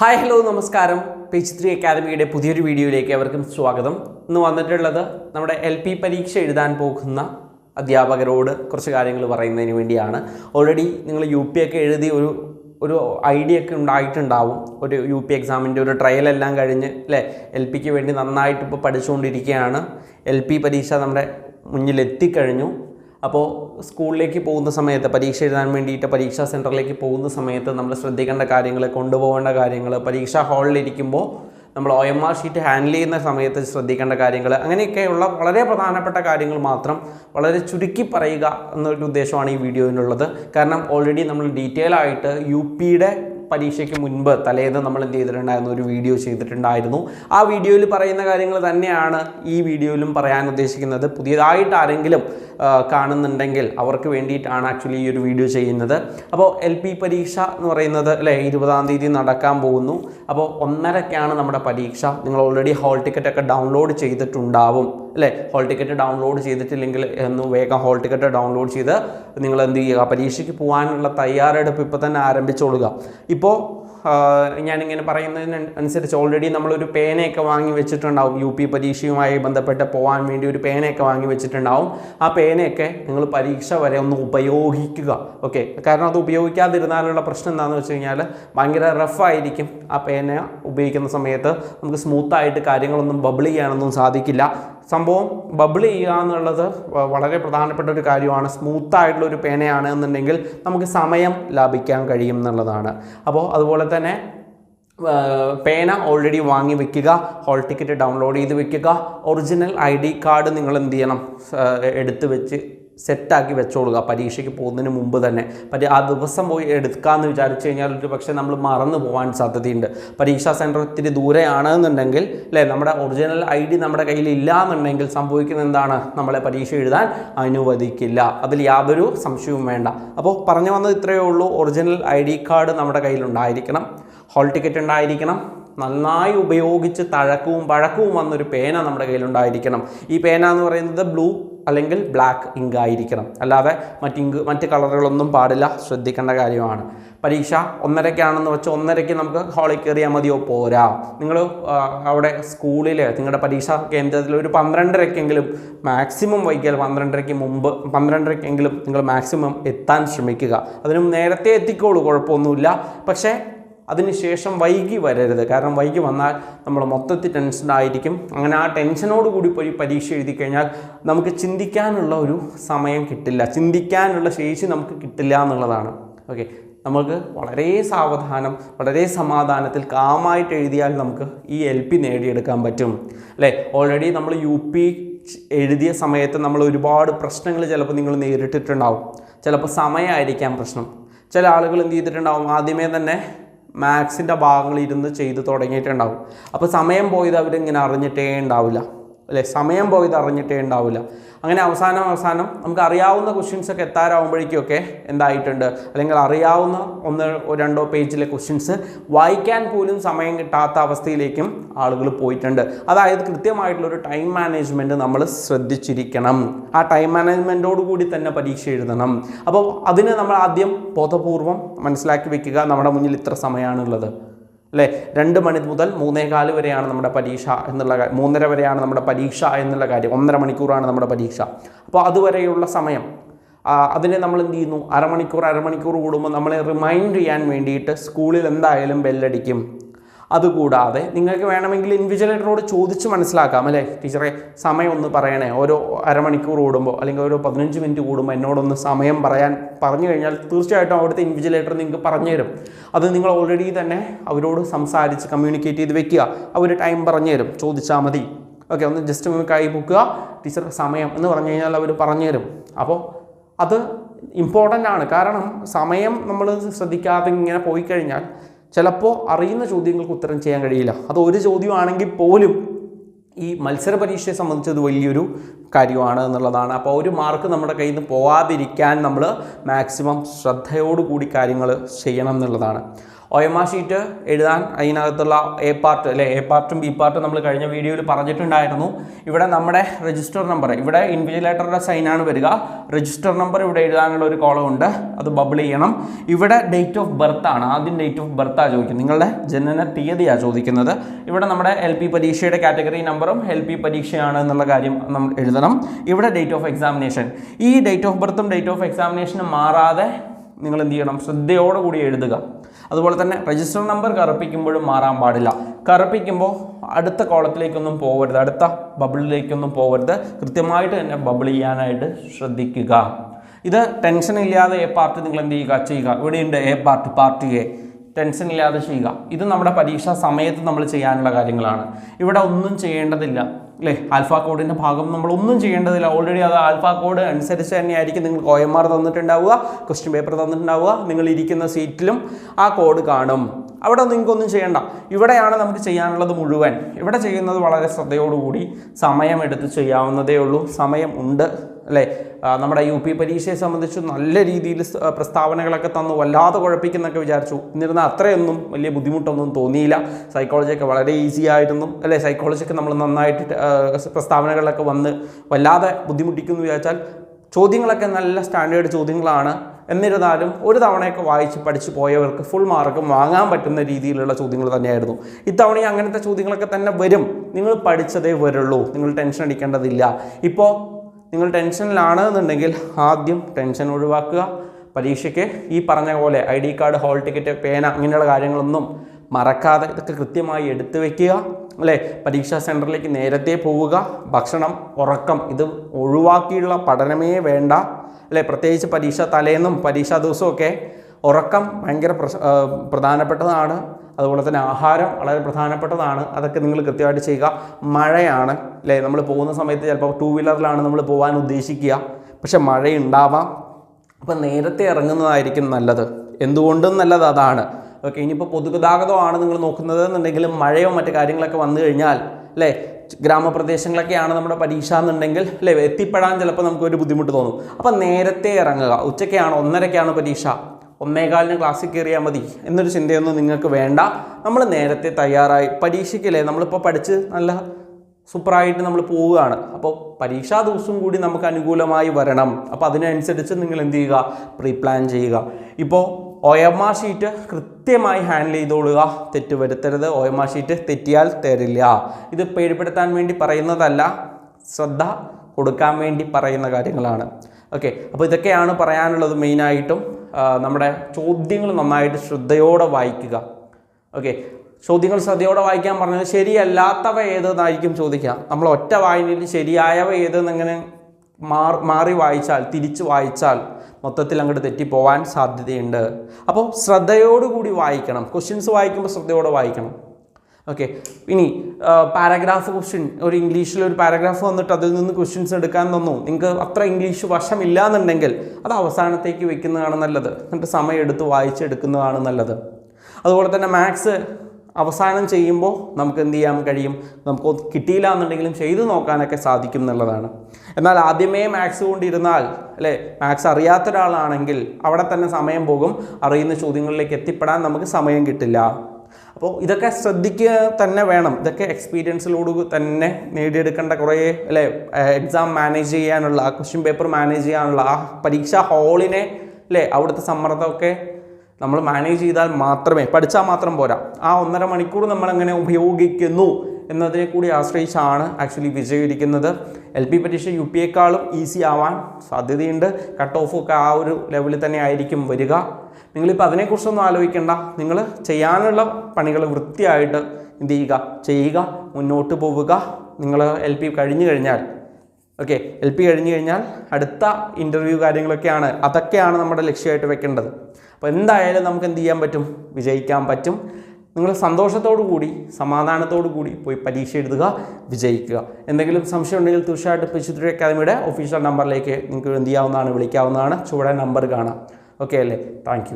Hi hello നമസ്കാരം. Page three അക്കാദമിയുടെ പുതിയൊരു വീഡിയോയിലേക്ക് അവർക്കും സ്വാഗതം. ഇന്ന് വന്നിട്ടുള്ളത് നമ്മുടെ എൽ പി പരീക്ഷ എഴുതാൻ പോകുന്ന അധ്യാപകരോട് കുറച്ച് കാര്യങ്ങൾ പറയുന്നതിന് വേണ്ടിയാണ്. ഓൾറെഡി നിങ്ങൾ യു പി ഒക്കെ എഴുതി ഒരു ഒരു ഐഡിയ ഒക്കെ ഉണ്ടായിട്ടുണ്ടാവും. ഒരു യു പി എക്സാമിന്റെ ഒരു ട്രയൽ എല്ലാം കഴിഞ്ഞ് അല്ലേ എൽ പിക്ക് വേണ്ടി നന്നായിട്ട് ഇപ്പോൾ പഠിച്ചുകൊണ്ടിരിക്കുകയാണ്. എൽ പി പരീക്ഷ നമ്മുടെ മുന്നിൽ എത്തിക്കഴിഞ്ഞു അപ്പോൾ സ്കൂളിലേക്ക് പോകുന്ന സമയത്ത് പരീക്ഷ എഴുതാൻ വേണ്ടിയിട്ട് പരീക്ഷാ സെന്ററിലേക്ക് പോകുന്ന സമയത്ത് നമ്മൾ ശ്രദ്ധിക്കേണ്ട കാര്യങ്ങൾ കൊണ്ടുപോകേണ്ട കാര്യങ്ങൾ പരീക്ഷാ ഹാളിലിരിക്കുമ്പോൾ നമ്മൾ O M R sheet handle ചെയ്യുന്ന സമയത്ത് ശ്രദ്ധിക്കേണ്ട കാര്യങ്ങൾ അങ്ങനെയൊക്കെയുള്ള വളരെ പ്രധാനപ്പെട്ട കാര്യങ്ങൾ മാത്രം വളരെ ചുരുക്കി പറയുക എന്നൊരു ഉദ്ദേശമാണ് ഈ വീഡിയോയിലുള്ളത്. കാരണം ഓൾറെഡി നമ്മൾ ഡീറ്റെയിൽ ആയിട്ട് യു പിയുടെ പരീക്ഷയ്ക്ക് മുൻപ് തലേന്ന് നമ്മൾ എന്ത് ചെയ്തിട്ടുണ്ടായിരുന്നു? ഒരു വീഡിയോ ചെയ്തിട്ടുണ്ടായിരുന്നു. ആ വീഡിയോയിൽ പറയുന്ന കാര്യങ്ങൾ തന്നെയാണ് ഈ വീഡിയോയിലും പറയാൻ ഉദ്ദേശിക്കുന്നത്. പുതിയതായിട്ട് ആരെങ്കിലും കാണുന്നുണ്ടെങ്കിൽ അവർക്ക് വേണ്ടിയിട്ടാണ് ആക്ച്വലി ഈ ഒരു വീഡിയോ ചെയ്യുന്നത്. അപ്പോൾ എൽ പി പരീക്ഷ എന്ന് പറയുന്നത് അല്ലേ ഇരുപതാം തീയതി നടക്കാൻ പോകുന്നു. അപ്പോൾ ഒന്നരക്കാണ് നമ്മുടെ പരീക്ഷ. നിങ്ങൾ ഓൾറെഡി ഹോൾ ടിക്കറ്റ് ഒക്കെ ഡൗൺലോഡ് ചെയ്തിട്ടുണ്ടാവും. അല്ലേ? ഹോൾ ടിക്കറ്റ് ഡൗൺലോഡ് ചെയ്തിട്ടില്ലെങ്കിൽ ഒന്ന് വേഗം ഹോൾ ടിക്കറ്റ് ഡൗൺലോഡ് ചെയ്ത് നിങ്ങൾ എന്ത് ചെയ്യുക? പരീക്ഷയ്ക്ക് പോകാനുള്ള തയ്യാറെടുപ്പ് ഇപ്പോൾ തന്നെ ആരംഭിച്ചോളുക. ഇപ്പോൾ ഞാനിങ്ങനെ പറയുന്നതിന് അനുസരിച്ച് ഓൾറെഡി നമ്മളൊരു പേനയൊക്കെ വാങ്ങി വെച്ചിട്ടുണ്ടാവും. യു പി പരീക്ഷയുമായി ബന്ധപ്പെട്ട് പോകാൻ വേണ്ടി ഒരു പേനയൊക്കെ വാങ്ങി വെച്ചിട്ടുണ്ടാവും. ആ പേനയൊക്കെ നിങ്ങൾ പരീക്ഷ വരെ ഒന്ന് ഉപയോഗിക്കുക. ഓക്കെ കാരണം അത് ഉപയോഗിക്കാതിരുന്നാലുള്ള പ്രശ്നം എന്താണെന്ന് വെച്ച് കഴിഞ്ഞാൽ ഭയങ്കര റഫായിരിക്കും ആ പേന ഉപയോഗിക്കുന്ന സമയത്ത്. നമുക്ക് സ്മൂത്തായിട്ട് കാര്യങ്ങളൊന്നും ബബിൾ ചെയ്യാനൊന്നും സാധിക്കില്ല. സംഭവം ബബിൾ ചെയ്യുക എന്നുള്ളത് വളരെ പ്രധാനപ്പെട്ട ഒരു കാര്യമാണ്. സ്മൂത്തായിട്ടുള്ള ഒരു പേനയാണ് എന്നുണ്ടെങ്കിൽ നമുക്ക് സമയം ലാഭിക്കാൻ കഴിയും എന്നുള്ളതാണ്. അപ്പോൾ അതുപോലെ തന്നെ പേന ഓൾറെഡി വാങ്ങി വെക്കുക ഹോൾ ടിക്കറ്റ് ഡൗൺലോഡ് ചെയ്ത് വെക്കുക ഒറിജിനൽ ഐ ഡി കാർഡ് നിങ്ങൾ എന്ത് ചെയ്യണം എടുത്തു വെച്ച് സെറ്റാക്കി വെച്ചോളുക പരീക്ഷയ്ക്ക് പോകുന്നതിന് മുമ്പ് തന്നെ. പറ്റി ആ ദിവസം പോയി എടുക്കാമെന്ന് വിചാരിച്ചു കഴിഞ്ഞാൽ ഒരു പക്ഷേ നമ്മൾ മറന്നു പോകാൻ സാധ്യതയുണ്ട്. പരീക്ഷാ സെന്റർ ഇത്തിരി ദൂരെയാണ് എന്നുണ്ടെങ്കിൽ അല്ലേ? നമ്മുടെ ഒറിജിനൽ ഐ ഡി നമ്മുടെ കയ്യിൽ ഇല്ല എന്നുണ്ടെങ്കിൽ സംഭവിക്കുന്ന എന്താണ്? നമ്മളെ പരീക്ഷ എഴുതാൻ അനുവദിക്കില്ല. അതിൽ യാതൊരു സംശയവും വേണ്ട. അപ്പോൾ പറഞ്ഞു വന്നത് ഇത്രയേ ഉള്ളൂ. ഒറിജിനൽ ഐ ഡി കാർഡ് നമ്മുടെ കയ്യിലുണ്ടായിരിക്കണം. ഹോൾ ടിക്കറ്റ് ഉണ്ടായിരിക്കണം. നന്നായി ഉപയോഗിച്ച് തഴക്കവും പഴക്കവും വന്നൊരു പേന നമ്മുടെ കയ്യിലുണ്ടായിരിക്കണം. ഈ പേന എന്ന് പറയുന്നത് ബ്ലൂ അല്ലെങ്കിൽ ബ്ലാക്ക് ഇങ്ക് ആയിരിക്കണം. അല്ലാതെ മറ്റ് ഇങ്ക് മറ്റ് കളറുകളൊന്നും പാടില്ല. ശ്രദ്ധിക്കേണ്ട കാര്യമാണ്. പരീക്ഷ ഒന്നരയ്ക്കാണെന്ന് വെച്ചാൽ ഒന്നരയ്ക്ക് നമുക്ക് ഹാളിൽ കയറിയാൽ മതിയോ? പോരാ. നിങ്ങൾ അവിടെ സ്കൂളിൽ നിങ്ങളുടെ പരീക്ഷാ കേന്ദ്രത്തിൽ ഒരു പന്ത്രണ്ടരയ്ക്കെങ്കിലും മാക്സിമം വൈകിയാൽ പന്ത്രണ്ടരയ്ക്ക് മുമ്പ് പന്ത്രണ്ടരയ്ക്കെങ്കിലും നിങ്ങൾ മാക്സിമം എത്താൻ ശ്രമിക്കുക. അതിനും നേരത്തെ എത്തിക്കോളൂ കുഴപ്പമൊന്നുമില്ല. പക്ഷേ അതിനുശേഷം വൈകി വരരുത്. കാരണം വൈകി വന്നാൽ നമ്മൾ മൊത്തത്തിൽ ടെൻഷനായിരിക്കും അങ്ങനെ ആ ടെൻഷനോട് കൂടി പോയി പരീക്ഷ എഴുതി കഴിഞ്ഞാൽ നമുക്ക് ചിന്തിക്കാനുള്ള ഒരു സമയം കിട്ടില്ല. ചിന്തിക്കാനുള്ള ശേഷി നമുക്ക് കിട്ടില്ല എന്നുള്ളതാണ്. ഓക്കെ. നമുക്ക് വളരെ സാവധാനം വളരെ സമാധാനത്തിൽ കാമായിട്ട് എഴുതിയാൽ നമുക്ക് ഈ എൽ പി നേടിയെടുക്കാൻ പറ്റും. അല്ലേ? ഓൾറെഡി നമ്മൾ യു പി എഴുതിയ സമയത്ത് നമ്മൾ ഒരുപാട് പ്രശ്നങ്ങൾ ചിലപ്പോൾ നിങ്ങൾ നേരിട്ടിട്ടുണ്ടാവും. ചിലപ്പോൾ സമയമായിരിക്കാം പ്രശ്നം. ചില ആളുകൾ എന്ത് ചെയ്തിട്ടുണ്ടാവും? ആദ്യമേ തന്നെ മാത്സിന്റെ ഭാഗങ്ങൾ ഇരുന്ന് ചെയ്ത് തുടങ്ങിയിട്ടുണ്ടാവും അപ്പോൾ സമയം പോയത് അവരിങ്ങനെ അറിഞ്ഞിട്ടേ ഉണ്ടാവില്ല. അല്ലേ? സമയം പോയത് അറിഞ്ഞിട്ടേ ഉണ്ടാവില്ല അങ്ങനെ അവസാനം അവസാനം നമുക്ക് അറിയാവുന്ന ക്വസ്റ്റ്യൻസ് ഒക്കെ എത്താറാവുമ്പോഴേക്കൊക്കെ എന്തായിട്ടുണ്ട്? അല്ലെങ്കിൽ അറിയാവുന്ന ഒന്ന് രണ്ടോ പേജിലെ ക്വസ്റ്റ്യൻസ് വായിക്കാൻ പോലും സമയം കിട്ടാത്ത അവസ്ഥയിലേക്കും ആളുകൾ പോയിട്ടുണ്ട്. അതായത് കൃത്യമായിട്ടുള്ള ഒരു ടൈം മാനേജ്മെന്റ് നമ്മൾ ശ്രദ്ധിച്ചിരിക്കണം. ആ ടൈം മാനേജ്മെന്റോട് കൂടി തന്നെ പരീക്ഷ എഴുതണം. അപ്പോൾ അതിന് നമ്മൾ ആദ്യം ബോധപൂർവം മനസ്സിലാക്കി വെക്കുക നമ്മുടെ മുന്നിൽ ഇത്ര സമയമാണുള്ളത്. അല്ലേ? രണ്ട് മണി മുതൽ മൂന്നേകാൽ വരെയാണ് നമ്മുടെ പരീക്ഷ എന്നുള്ള മൂന്നര വരെയാണ് നമ്മുടെ പരീക്ഷ എന്നുള്ള കാര്യം. ഒന്നര മണിക്കൂറാണ് നമ്മുടെ പരീക്ഷ. അപ്പോൾ അതുവരെയുള്ള സമയം. അതിനെ നമ്മൾ എന്ത് ചെയ്യുന്നു? അരമണിക്കൂർ അരമണിക്കൂർ കൂടുമ്പോൾ നമ്മളെ റിമൈൻഡ് ചെയ്യാൻ വേണ്ടിയിട്ട് സ്കൂളിൽ എന്തായാലും ബെല്ലടിക്കും അതുകൂടാതെ നിങ്ങൾക്ക് വേണമെങ്കിൽ ഇൻവിജിലേറ്ററോട് ചോദിച്ച് മനസ്സിലാക്കാം അല്ലേ? ടീച്ചറെ സമയം ഒന്ന് പറയണേ. ഓരോ അരമണിക്കൂർ കൂടുമ്പോൾ അല്ലെങ്കിൽ ഓരോ പതിനഞ്ച് മിനിറ്റ് കൂടുമ്പോൾ എന്നോടൊന്ന് സമയം പറയാൻ പറഞ്ഞു കഴിഞ്ഞാൽ തീർച്ചയായിട്ടും അവിടുത്തെ ഇൻവിജിലേറ്റർ നിങ്ങൾക്ക് പറഞ്ഞു തരും. അത് നിങ്ങൾ ഓൾറെഡി തന്നെ അവരോട് സംസാരിച്ച് കമ്മ്യൂണിക്കേറ്റ് ചെയ്ത് വെക്കുക. അവർ ടൈം പറഞ്ഞു തരും. ചോദിച്ചാൽ മതി. ഓക്കെ ഒന്ന് ജസ്റ്റ് ഒന്ന് കൈ പൊക്കുക. ടീച്ചർ സമയം എന്ന് പറഞ്ഞു കഴിഞ്ഞാൽ അവർ പറഞ്ഞു തരും. അപ്പോൾ അത് ഇമ്പോർട്ടന്റ് ആണ്. കാരണം സമയം നമ്മൾ ശ്രദ്ധിക്കാതെ ഇങ്ങനെ പോയി കഴിഞ്ഞാൽ ചിലപ്പോൾ അറിയുന്ന ചോദ്യങ്ങൾക്ക് ഉത്തരം ചെയ്യാൻ കഴിയില്ല. അത് ഒരു ചോദ്യമാണെങ്കിൽ പോലും ഈ മത്സര പരീക്ഷയെ സംബന്ധിച്ചത് വലിയൊരു കാര്യമാണ് എന്നുള്ളതാണ്. അപ്പോൾ ഒരു മാർക്ക് നമ്മുടെ കയ്യിൽ നിന്ന് പോവാതിരിക്കാൻ നമ്മൾ മാക്സിമം ശ്രദ്ധയോടുകൂടി കാര്യങ്ങൾ ചെയ്യണം എന്നുള്ളതാണ്. ഒ എം ആർ ഷീറ്റ് എഴുതാൻ അതിനകത്തുള്ള എ പാർട്ട് അല്ലെ? എ പാർട്ടും ബി പാർട്ടും നമ്മൾ കഴിഞ്ഞ വീഡിയോയിൽ പറഞ്ഞിട്ടുണ്ടായിരുന്നു. ഇവിടെ നമ്മുടെ രജിസ്റ്റർ നമ്പർ ഇവിടെ ഇൻവിജിലേറ്ററുടെ സൈനാണ് വരിക. രജിസ്റ്റർ നമ്പർ ഇവിടെ എഴുതാനുള്ള ഒരു കോളം ഉണ്ട്. അത് ബബിൾ ചെയ്യണം. ഇവിടെ ഡേറ്റ് ഓഫ് ബർത്ത് ആണ്. ആദ്യം ഡേറ്റ് ഓഫ് ബർത്താണ് ചോദിക്കുന്നത്. നിങ്ങളുടെ ജനന തീയതിയാണ് ചോദിക്കുന്നത്. ഇവിടെ നമ്മുടെ എൽ പി പരീക്ഷയുടെ കാറ്റഗറി നമ്പറും എൽ പി പരീക്ഷയാണ് എന്നുള്ള കാര്യം നമ്മൾ എഴുതണം. ഇവിടെ ഡേറ്റ് ഓഫ് എക്സാമിനേഷൻ ഈ ഡേറ്റ് ഓഫ് ബർത്തും ഡേറ്റ് ഓഫ് എക്സാമിനേഷനും മാറാതെ നിങ്ങൾ എന്ത് ചെയ്യണം? ശ്രദ്ധയോടുകൂടി എഴുതുക. അതുപോലെ തന്നെ രജിസ്റ്റർ നമ്പർ കറുപ്പിക്കുമ്പോഴും മാറാൻ പാടില്ല. കറുപ്പിക്കുമ്പോൾ അടുത്ത കോളത്തിലേക്കൊന്നും പോകരുത് അടുത്ത ബബിളിലേക്കൊന്നും പോകരുത് കൃത്യമായിട്ട് തന്നെ ബബിൾ ചെയ്യാനായിട്ട് ശ്രദ്ധിക്കുക. ഇത് ടെൻഷൻ ഇല്ലാതെ എ പാർട്ട് നിങ്ങൾ എന്ത് ചെയ്യുക? ചെയ്യുക. ഇവിടെയുണ്ട് A part part A tension ഇല്ലാതെ ചെയ്യുക. ഇത് നമ്മുടെ പരീക്ഷാ സമയത്ത് നമ്മൾ ചെയ്യാനുള്ള കാര്യങ്ങളാണ്. ഇവിടെ ഒന്നും ചെയ്യേണ്ടതില്ല. അല്ലേ? ആൽഫ കോഡിന്റെ ഭാഗം നമ്മൾ ഒന്നും ചെയ്യേണ്ടതില്ല. ഓൾറെഡി അത് ആൽഫ കോഡ് അനുസരിച്ച് തന്നെയായിരിക്കും നിങ്ങൾക്ക് ഒ എം ആർ തന്നിട്ടുണ്ടാവുക ക്വസ്റ്റ്യൻ പേപ്പർ തന്നിട്ടുണ്ടാവുക നിങ്ങൾ ഇരിക്കുന്ന സീറ്റിലും ആ കോഡ് കാണും. അവിടെ നിങ്ങൾക്കൊന്നും ചെയ്യണ്ട. ഇവിടെയാണ് നമുക്ക് ചെയ്യാനുള്ളത് മുഴുവൻ. ഇവിടെ ചെയ്യുന്നത് വളരെ ശ്രദ്ധയോടുകൂടി സമയമെടുത്ത് ചെയ്യാവുന്നതേ ഉള്ളൂ. സമയം ഉണ്ട്. അല്ലേ? നമ്മുടെ യു പി പരീക്ഷയെ സംബന്ധിച്ച് നല്ല രീതിയിൽ പ്രസ്താവനകളൊക്കെ തന്നു വല്ലാതെ കുഴപ്പിക്കുന്നൊക്കെ വിചാരിച്ചു. എന്നിരുന്നാൽ അത്രയൊന്നും വലിയ ബുദ്ധിമുട്ടൊന്നും തോന്നിയില്ല. സൈക്കോളജിയൊക്കെ വളരെ ഈസി ആയിരുന്നു അല്ലേ? സൈക്കോളജിയൊക്കെ നമ്മൾ നന്നായിട്ട് പ്രസ്താവനകളിലൊക്കെ വന്ന് വല്ലാതെ ബുദ്ധിമുട്ടിക്കുന്നു വിചാരിച്ചാൽ ചോദ്യങ്ങളൊക്കെ നല്ല സ്റ്റാൻഡേർഡ് ചോദ്യങ്ങളാണ്. എന്നിരുന്നാലും ഒരു തവണയൊക്കെ വായിച്ച് പഠിച്ചു പോയവർക്ക് ഫുൾ മാർക്കും വാങ്ങാൻ പറ്റുന്ന രീതിയിലുള്ള ചോദ്യങ്ങൾ തന്നെയായിരുന്നു. ഇത്തവണ അങ്ങനത്തെ ചോദ്യങ്ങളൊക്കെ തന്നെ വരും. നിങ്ങൾ പഠിച്ചതേ വരുള്ളൂ. നിങ്ങൾ ടെൻഷൻ അടിക്കേണ്ടതില്ല. ഇപ്പോൾ നിങ്ങൾ ടെൻഷനിലാണ് എന്നുണ്ടെങ്കിൽ ആദ്യം ടെൻഷൻ ഒഴിവാക്കുക. പരീക്ഷയ്ക്ക് ഈ പറഞ്ഞ പോലെ I D card hall ticket പേന അങ്ങനെയുള്ള കാര്യങ്ങളൊന്നും മറക്കാതെ ഇതൊക്കെ കൃത്യമായി എടുത്തു വയ്ക്കുക അല്ലേ? പരീക്ഷാ സെന്ററിലേക്ക് നേരത്തെ പോവുക. ഭക്ഷണം ഉറക്കം ഇത് ഒഴിവാക്കിയുള്ള പഠനമേ വേണ്ട. അല്ലേ? പ്രത്യേകിച്ച് പരീക്ഷ തലേന്നും പരീക്ഷാ ദിവസമൊക്കെ ഉറക്കം ഭയങ്കര പ്രധാനപ്പെട്ടതാണ്. അതുപോലെ തന്നെ ആഹാരം വളരെ പ്രധാനപ്പെട്ടതാണ്. അതൊക്കെ നിങ്ങൾ കൃത്യമായിട്ട് ചെയ്യുക. മഴയാണ് അല്ലേ? നമ്മൾ പോകുന്ന സമയത്ത് ചിലപ്പോൾ ടൂ വീലറിലാണ് നമ്മൾ പോകാൻ ഉദ്ദേശിക്കുക. പക്ഷെ മഴയുണ്ടാവാം. അപ്പം നേരത്തെ ഇറങ്ങുന്നതായിരിക്കും നല്ലത്. എന്തുകൊണ്ടും നല്ലത് അതാണ്. ഓക്കെ ഇനിയിപ്പോൾ പൊതുഗതാഗതമാണ് നിങ്ങൾ നോക്കുന്നത് എന്നുണ്ടെങ്കിൽ മഴയോ മറ്റു കാര്യങ്ങളൊക്കെ വന്നു കഴിഞ്ഞാൽ അല്ലേ? ഗ്രാമപ്രദേശങ്ങളൊക്കെയാണ് നമ്മുടെ പരീക്ഷ എന്നുണ്ടെങ്കിൽ അല്ലേ? എത്തിപ്പെടാൻ ചിലപ്പോൾ നമുക്കൊരു ബുദ്ധിമുട്ട് തോന്നും. അപ്പം നേരത്തെ ഇറങ്ങുക. ഉച്ചയ്ക്കാണ് ഒന്നരയ്ക്കാണ് പരീക്ഷ. ഒന്നേകാലിന് ക്ലാസ്സിൽ കയറിയാൽ മതി എന്നൊരു ചിന്തയൊന്നും നിങ്ങൾക്ക് വേണ്ട. നമ്മൾ നേരത്തെ തയ്യാറായി പരീക്ഷയ്ക്കല്ലേ നമ്മളിപ്പോൾ പഠിച്ച് നല്ല സൂപ്പറായിട്ട് നമ്മൾ പോവുകയാണ്. അപ്പോൾ പരീക്ഷാ ദിവസവും കൂടി നമുക്ക് അനുകൂലമായി വരണം. അപ്പോൾ അതിനനുസരിച്ച് നിങ്ങൾ എന്ത് ചെയ്യുക? പ്രീ പ്ലാൻ ചെയ്യുക. ഇപ്പോൾ ഒ എം ആർ ഷീറ്റ് കൃത്യമായി ഹാൻഡിൽ ചെയ്തോളുക. തെറ്റ് വരുത്തരുത്. ഒ എം ആർ ഷീറ്റ് തെറ്റിയാൽ തരില്ല. ഇത് പേടിപ്പെടുത്താൻ വേണ്ടി പറയുന്നതല്ല ശ്രദ്ധ കൊടുക്കാൻ വേണ്ടി പറയുന്ന കാര്യങ്ങളാണ്. ഓക്കെ അപ്പോൾ ഇതൊക്കെയാണ് പറയാനുള്ളത് മെയിനായിട്ടും നമ്മുടെ ചോദ്യങ്ങൾ നന്നായിട്ട് ശ്രദ്ധയോടെ വായിക്കുക. ഓക്കെ ചോദ്യങ്ങൾ ശ്രദ്ധയോടെ വായിക്കാൻ പറഞ്ഞത് ശരിയല്ലാത്തവ ഏതെന്നായിരിക്കും ചോദിക്കുക. നമ്മൾ ഒറ്റ വായനയിൽ ശരിയായവ ഏതെന്നിങ്ങനെ മാറി മാറി വായിച്ചാൽ തിരിച്ച് വായിച്ചാൽ മൊത്തത്തിൽ അങ്ങോട്ട് തെറ്റിപ്പോവാൻ സാധ്യതയുണ്ട്. അപ്പോൾ ശ്രദ്ധയോടുകൂടി വായിക്കണം. ക്വസ്റ്റ്യൻസ് വായിക്കുമ്പോൾ ശ്രദ്ധയോടെ വായിക്കണം. ഓക്കെ ഇനി പാരഗ്രാഫ് ക്വസ്റ്റ്യൻ ഒരു ഇംഗ്ലീഷിൽ ഒരു പാരഗ്രാഫ് വന്നിട്ട് അതിൽ നിന്ന് ക്വസ്റ്റ്യൻസ് എടുക്കാൻ തന്നു. നിങ്ങൾക്ക് അത്ര ഇംഗ്ലീഷ് വശമില്ല എന്നുണ്ടെങ്കിൽ അത് അവസാനത്തേക്ക് വെക്കുന്നതാണ് നല്ലത്. എന്നിട്ട് സമയം എടുത്ത് വായിച്ചെടുക്കുന്നതാണ് നല്ലത്. അതുപോലെ തന്നെ മാത്സ് അവസാനം ചെയ്യുമ്പോൾ നമുക്ക് എന്ത് ചെയ്യാൻ കഴിയും? നമുക്ക് കിട്ടിയില്ല എന്നുണ്ടെങ്കിലും ചെയ്തു നോക്കാനൊക്കെ സാധിക്കും എന്നുള്ളതാണ്. എന്നാൽ ആദ്യമേ മാത്സ് കൊണ്ടിരുന്നാൽ അല്ലേ? മാത്സ് അറിയാത്ത ഒരാളാണെങ്കിൽ അവിടെ തന്നെ സമയം പോകും. അറിയുന്ന ചോദ്യങ്ങളിലേക്ക് എത്തിപ്പെടാൻ നമുക്ക് സമയം കിട്ടില്ല. അപ്പോൾ ഇതൊക്കെ ശ്രദ്ധിക്കുക തന്നെ വേണം. ഇതൊക്കെ എക്സ്പീരിയൻസിലൂടെ തന്നെ നേടിയെടുക്കേണ്ട കുറേ അല്ലേ എക്സാം മാനേജ് ചെയ്യാനുള്ള ആ ക്വസ്റ്റ്യൻ പേപ്പർ മാനേജ് ചെയ്യാനുള്ള ആ പരീക്ഷാ ഹാളിനെ അല്ലേ അവിടുത്തെ സമ്മർദ്ദമൊക്കെ നമ്മൾ മാനേജ് ചെയ്താൽ മാത്രമേ പഠിച്ചാൽ മാത്രം പോരാ. ആ ഒന്നര മണിക്കൂർ നമ്മൾ എങ്ങനെ ഉപയോഗിക്കുന്നു എന്നതിനെ കൂടി ആശ്രയിച്ചാണ് ആക്ച്വലി വിജയിക്കുന്നത് എൽ പി പരീക്ഷ യു പിയേക്കാളും ഈസി ആവാൻ സാധ്യതയുണ്ട്. കട്ട് ഓഫ് ഒക്കെ ആ ഒരു ലെവലിൽ തന്നെ ആയിരിക്കും വരിക. നിങ്ങളിപ്പോൾ അതിനെക്കുറിച്ചൊന്നും ആലോചിക്കേണ്ട. നിങ്ങൾ ചെയ്യാനുള്ള പണികൾ വൃത്തിയായിട്ട് എന്ത് ചെയ്യുക? ചെയ്യുക മുന്നോട്ട് പോവുക. നിങ്ങൾ എൽ പി കഴിഞ്ഞു കഴിഞ്ഞാൽ ഓക്കെ എൽ പി കഴിഞ്ഞു കഴിഞ്ഞാൽ അടുത്ത ഇന്റർവ്യൂ കാര്യങ്ങളൊക്കെയാണ്. അതൊക്കെയാണ് നമ്മുടെ ലക്ഷ്യമായിട്ട് വെക്കേണ്ടത്. അപ്പോൾ എന്തായാലും നമുക്ക് എന്ത് ചെയ്യാൻ പറ്റും? വിജയിക്കാൻ പറ്റും. നിങ്ങൾ സന്തോഷത്തോടു കൂടി സമാധാനത്തോടു കൂടി പോയി പരീക്ഷ എഴുതുക വിജയിക്കുക. എന്തെങ്കിലും സംശയം ഉണ്ടെങ്കിൽ തീർച്ചയായിട്ടും പിശുദ്രി അക്കാദമിയുടെ ഒഫീഷ്യൽ നമ്പറിലേക്ക് നിങ്ങൾക്ക് എന്ത് ചെയ്യാവുന്നതാണ് വിളിക്കാവുന്നതാണ്. ചുവടെ നമ്പർ കാണാം. ഓക്കെ അല്ലേ താങ്ക്